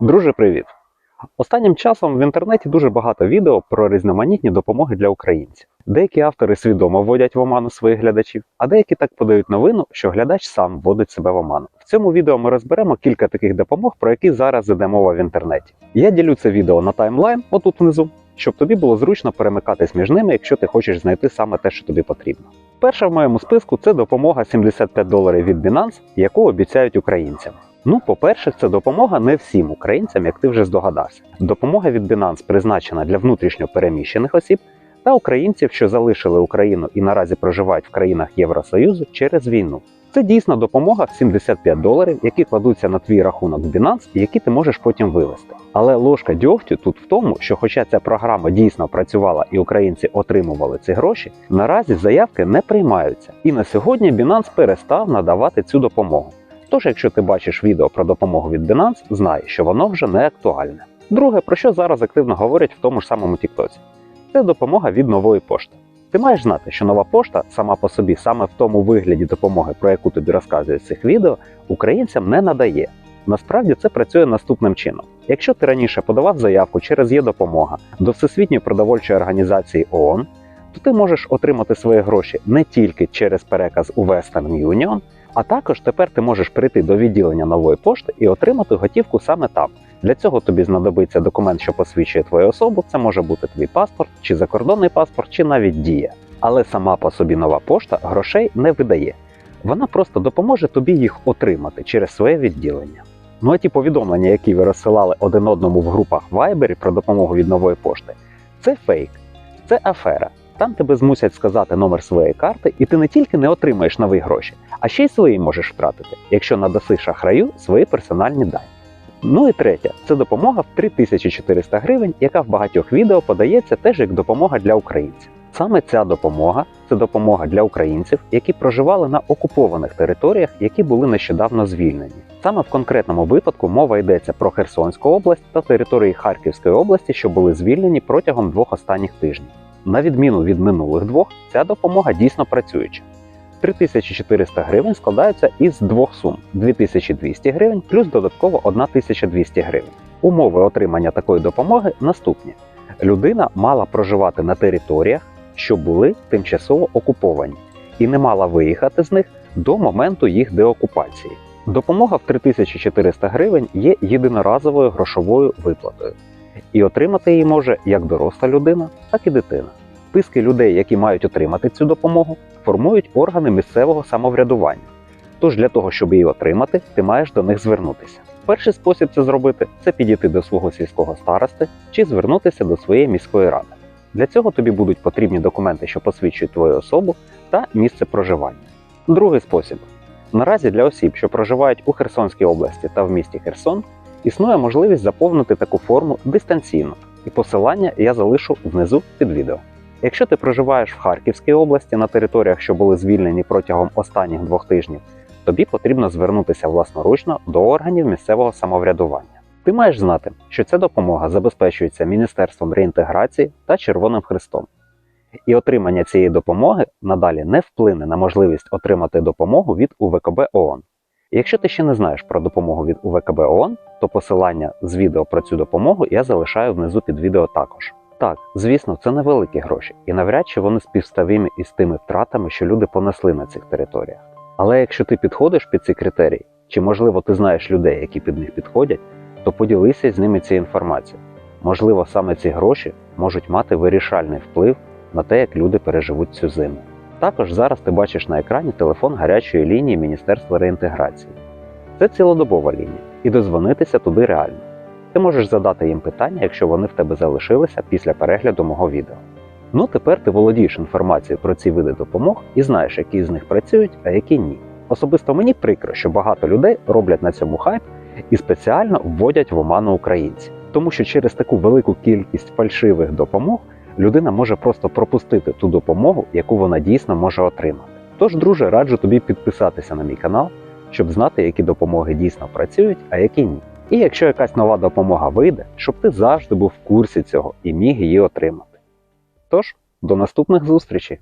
Друже, привіт! Останнім часом в інтернеті дуже багато відео про різноманітні допомоги для українців. Деякі автори свідомо вводять в оману своїх глядачів, а деякі так подають новину, що глядач сам вводить себе в оману. В цьому відео ми розберемо кілька таких допомог, про які зараз іде мова в інтернеті. Я ділю це відео на таймлайн, отут внизу, щоб тобі було зручно перемикатись між ними, якщо ти хочеш знайти саме те, що тобі потрібно. Перша в моєму списку це допомога 75 доларів від Binance, яку обіцяють українцям. Ну, по-перше, це допомога не всім українцям, як ти вже здогадався. Допомога від Binance призначена для внутрішньо переміщених осіб та українців, що залишили Україну і наразі проживають в країнах Євросоюзу через війну. Це дійсна допомога в 75 доларів, які кладуться на твій рахунок в Binance які ти можеш потім вивести. Але ложка дьогтю тут в тому, що, хоча ця програма дійсно працювала і українці отримували ці гроші, наразі заявки не приймаються. І на сьогодні Binance перестав надавати цю допомогу. Тож, якщо ти бачиш відео про допомогу від Binance, знай, що воно вже не актуальне. Друге, про що зараз активно говорять в тому ж самому TikTok, це допомога від нової пошти. Ти маєш знати, що нова пошта сама по собі, саме в тому вигляді допомоги, про яку тобі розказують в цих відео, українцям не надає. Насправді це працює наступним чином: якщо ти раніше подавав заявку через є допомога до Всесвітньої продовольчої організації ООН, то ти можеш отримати свої гроші не тільки через переказ у Western Union, а також тепер ти можеш прийти до відділення нової пошти і отримати готівку саме там. Для цього тобі знадобиться документ, що посвідчує твою особу. Це може бути твій паспорт, чи закордонний паспорт, чи навіть дія. Але сама по собі нова пошта грошей не видає. Вона просто допоможе тобі їх отримати через своє відділення. Ну а ті повідомлення, які ви розсилали один одному в групах Viber про допомогу від нової пошти, це фейк, це афера. Там тебе змусять сказати номер своєї карти, і ти не тільки не отримаєш нові гроші, а ще й свої можеш втратити, якщо надаси шахраю свої персональні дані. Ну і третє, це допомога в 3400 гривень, яка в багатьох відео подається теж як допомога для українців. Саме ця допомога це допомога для українців, які проживали на окупованих територіях, які були нещодавно звільнені. Саме в конкретному випадку мова йдеться про Херсонську область та території Харківської області, що були звільнені протягом двох останніх тижнів. На відміну від минулих двох, ця допомога дійсно працююча. 3400 гривень складаються із двох сум: 2200 гривень плюс додатково 1200 гривень. Умови отримання такої допомоги наступні: людина мала проживати на територіях, що були тимчасово окуповані, і не мала виїхати з них до моменту їх деокупації. Допомога в 3400 гривень є єдиноразовою грошовою виплатою, і отримати її може як доросла людина, так і дитина. Списки людей, які мають отримати цю допомогу, формують органи місцевого самоврядування. Тож для того, щоб її отримати, ти маєш до них звернутися. Перший спосіб це зробити це підійти до свого сільського старости чи звернутися до своєї міської ради. Для цього тобі будуть потрібні документи, що посвідчують твою особу та місце проживання. Другий спосіб. Наразі для осіб, що проживають у Херсонській області та в місті Херсон, існує можливість заповнити таку форму дистанційно, і посилання я залишу внизу під відео. Якщо ти проживаєш в Харківській області на територіях, що були звільнені протягом останніх двох тижнів, тобі потрібно звернутися власноручно до органів місцевого самоврядування. Ти маєш знати, що ця допомога забезпечується Міністерством реінтеграції та Червоним Хрестом. І отримання цієї допомоги надалі не вплине на можливість отримати допомогу від УВКБ ООН. Якщо ти ще не знаєш про допомогу від УВКБ ООН, то посилання з відео про цю допомогу я залишаю внизу під відео також. Так, звісно, це невеликі гроші, і навряд чи вони співставимі із тими втратами, що люди понесли на цих територіях. Але якщо ти підходиш під ці критерії, чи можливо ти знаєш людей, які під них підходять, то поділися з ними цією інформацією. Можливо, саме ці гроші можуть мати вирішальний вплив на те, як люди переживуть цю зиму. Також зараз ти бачиш на екрані телефон гарячої лінії Міністерства реінтеграції. Це цілодобова лінія, і дозвонитися туди реально. Ти можеш задати їм питання, якщо вони в тебе залишилися після перегляду мого відео. Ну тепер ти володієш інформацією про ці види допомог і знаєш, які з них працюють, а які ні. Особисто мені прикро, що багато людей роблять на цьому хайп і спеціально вводять в оману українців, тому що через таку велику кількість фальшивих допомог людина може просто пропустити ту допомогу, яку вона дійсно може отримати. Тож, друже, раджу тобі підписатися на мій канал, щоб знати, які допомоги дійсно працюють, а які ні. І якщо якась нова допомога вийде, щоб ти завжди був в курсі цього і міг її отримати. Тож, до наступних зустрічей!